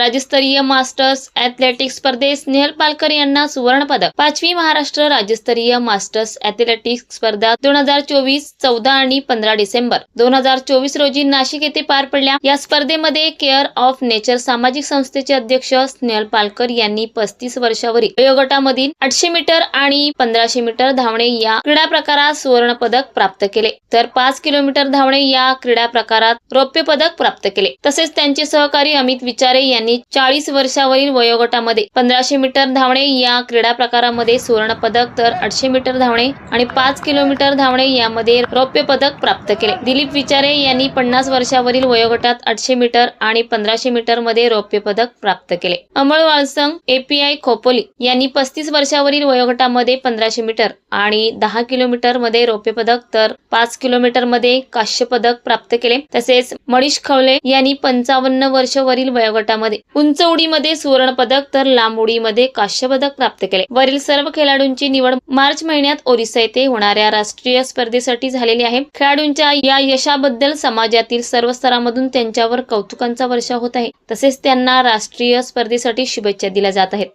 राज्यस्तरीय masters athletics स्पर्धेत स्नेहल पालकर यांना सुवर्णपदक. पाचवी महाराष्ट्र राज्यस्तरीय मास्टर्स ॲथलेटिक्स स्पर्धा दोन हजार चोवीस चौदा आणि पंधरा डिसेंबर. दोन हजार चोवीस रोजी नाशिक येथे पार पडल्या. या स्पर्धेमध्ये केअर ऑफ नेचर सामाजिक संस्थेचे अध्यक्ष स्नेहल पालकर यांनी पस्तीस वर्षावरील वयोगटामधील आठशे मीटर आणि पंधराशे मीटर धावणे या क्रीडा प्रकारात सुवर्ण पदक प्राप्त केले. तर पाच किलोमीटर धावणे या क्रीडा प्रकारात रौप्य पदक प्राप्त केले. तसेच त्यांचे सहकारी अमित विचारे यांनी चाळीस वर्षावरील वयोगटामध्ये. पंधराशे मीटर धावणे या क्रीडा प्रकारामध्ये सुवर्ण पदक तर आठशे मीटर धावणे आणि पाच किलोमीटर धावणे यामध्ये रौप्य पदक प्राप्त केले. दिलीप विचारे यांनी पन्नास वर्षावरील वयोगटात आठशे मीटर आणि पंधराशे मीटरमध्ये रौप्य पदक प्राप्त केले. अमळ वाळसंग एपीआय खोपोली यांनी पस्तीस वर्षावरील वयोगटामध्ये पंधराशे मीटर आणि दहा किलोमीटरमध्ये रौप्य पदक तर पाच किलोमीटरमध्ये काश्य पदक प्राप्त केले. तसेच मनीष खवले यांनी पंचावन्न वर्ष वरील वयोगटामध्ये उंच उडीमध्ये सुवर्ण पदक तर लांब उडीमध्ये काश्य पदक प्राप्त केले. वरील सर्व खेळाडूंची निवड मार्च महिन्यात ओरिसा येथे होणाऱ्या राष्ट्रीय स्पर्धेसाठी झालेली आहे. खेळाडूंच्या या यशाबद्दल समाजातील सर्व स्तरामधून त्यांच्यावर कौतुकांचा वर्षा होत आहे. तसेच त्यांना राष्ट्रीय स्पर्धेसाठी शुभेच्छा दिल्या जात आहेत.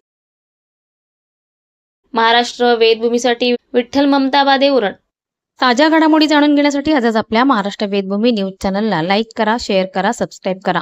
महाराष्ट्र वेदभूमीसाठी विठ्ठल ममताबादे उरण. ताज्या घडामोडी जाणून घेण्यासाठी आजच आपल्या महाराष्ट्र वेदभूमी न्यूज चॅनलला लाईक करा शेअर करा सबस्क्राईब करा.